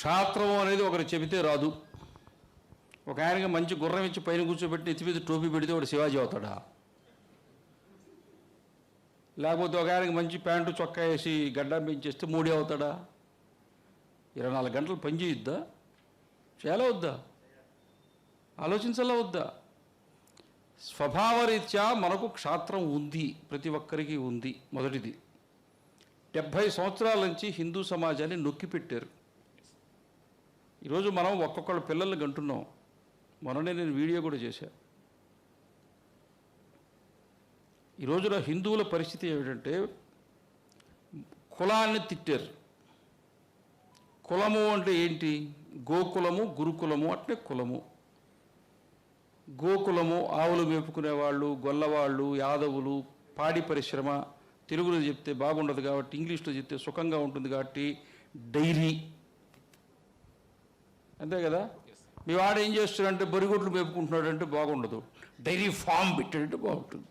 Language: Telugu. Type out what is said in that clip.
క్షాత్రం అనేది ఒకరు చెబితే రాదు. ఒక ఆయనకి మంచి గుర్రం ఇచ్చి పైన కూర్చోబెట్టి ఎత్తి మీద టోపీ పెడితే వాడు శివాజీ అవుతాడా? లేకపోతే ఒక ఆయనకి మంచి ప్యాంటు చొక్కా వేసి గడ్డ పెంచేస్తే మూడే అవుతాడా? ఇరవై నాలుగు గంటలు పని చేయొద్దా? చేయాలా వద్దా? ఆలోచించాలా వద్దా? స్వభావరీత్యా మనకు క్షాత్రం ఉంది ప్రతి ఒక్కరికి ఉంది. మొదటిది. డెబ్భై సంవత్సరాల నుంచి హిందూ సమాజాన్ని నొక్కి పెట్టారు ఈరోజు మనం ఒక్కొక్కళ్ళ పిల్లల్ని కంటున్నాం మొన్ననే నేను వీడియో కూడా చేశా. ఈ రోజున హిందువుల పరిస్థితి ఏమిటంటే కులాన్ని తిట్టారు. కులము అంటే ఏంటి? గోకులము గురుకులము అంటే కులము. గోకులము ఆవులు మేపుకునే వాళ్ళు గొల్లవాళ్ళు యాదవులు పాడి పరిశ్రమ తెలుగులో చెప్తే బాగుండదు కాబట్టి ఇంగ్లీష్లో చెప్తే సుఖంగా ఉంటుంది కాబట్టి డైరీ. అంతే కదా? మీ వాడు ఏం చేస్తున్నాడంటే బొరిగుడ్లు మేపుకుంటున్నాడంటే బాగుండదు. డైరీ ఫామ్ పెట్టాడంటే బాగుంటుంది.